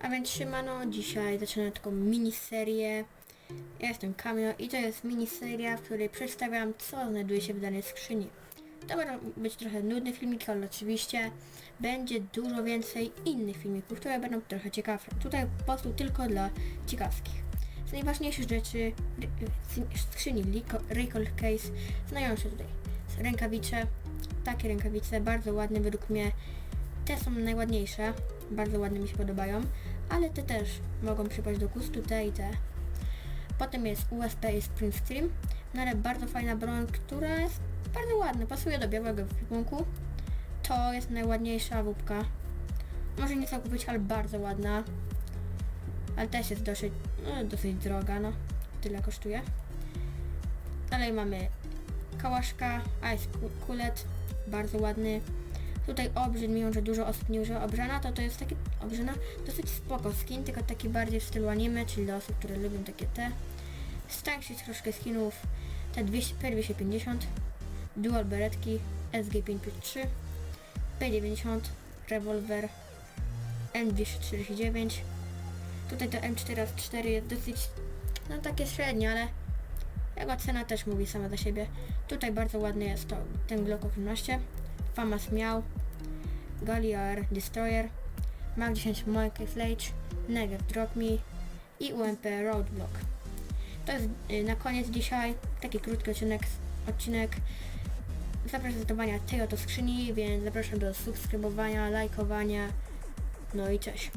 A więc siemano, dzisiaj zaczynam taką miniserię. Ja jestem Kamio i to jest miniseria, w której przedstawiam co znajduje się w danej skrzyni. To będą być trochę nudne filmiki, ale oczywiście będzie dużo więcej innych filmików, które będą trochę ciekawsze. Tutaj po prostu tylko dla ciekawskich. Z najważniejszych rzeczy skrzyni Recall Case znajdują się tutaj rękawice, takie rękawice, bardzo ładne według mnie. Te są najładniejsze, bardzo ładne mi się podobają, ale te też mogą przypaść do gustu, te i te. Potem jest USB i Sprint Stream, no ale bardzo fajna broń, która jest bardzo ładna, pasuje do białego ekwipunku. To jest najładniejsza łupka. Może nie całkowicie, ale bardzo ładna. Ale też jest dosyć, no, dosyć droga, no. Tyle kosztuje. Dalej mamy kałaszka, Ice Ku- Kullet, bardzo ładny. Tutaj obrzyn, mimo że dużo osób nie używa obrzana, to to jest taki obrzyna dosyć spoko skin, tylko taki bardziej w stylu anime, czyli dla osób, które lubią takie te. Stańszy troszkę skinów, te 200, P250, Dual Beretki, SG553, P90, Revolver, M249. Tutaj to M4 jest dosyć, no takie średnie, ale jego cena też mówi sama za siebie. Tutaj bardzo ładny jest to ten Glock 18, Famas Miał, Galliar Destroyer, Mag 10 Monkey Flage, Negev Drop Me i UMP Roadblock. To jest y, na koniec dzisiaj taki krótki odcinek, odcinek zaprezentowania tej oto skrzyni, więc zapraszam do subskrybowania, lajkowania, no i cześć.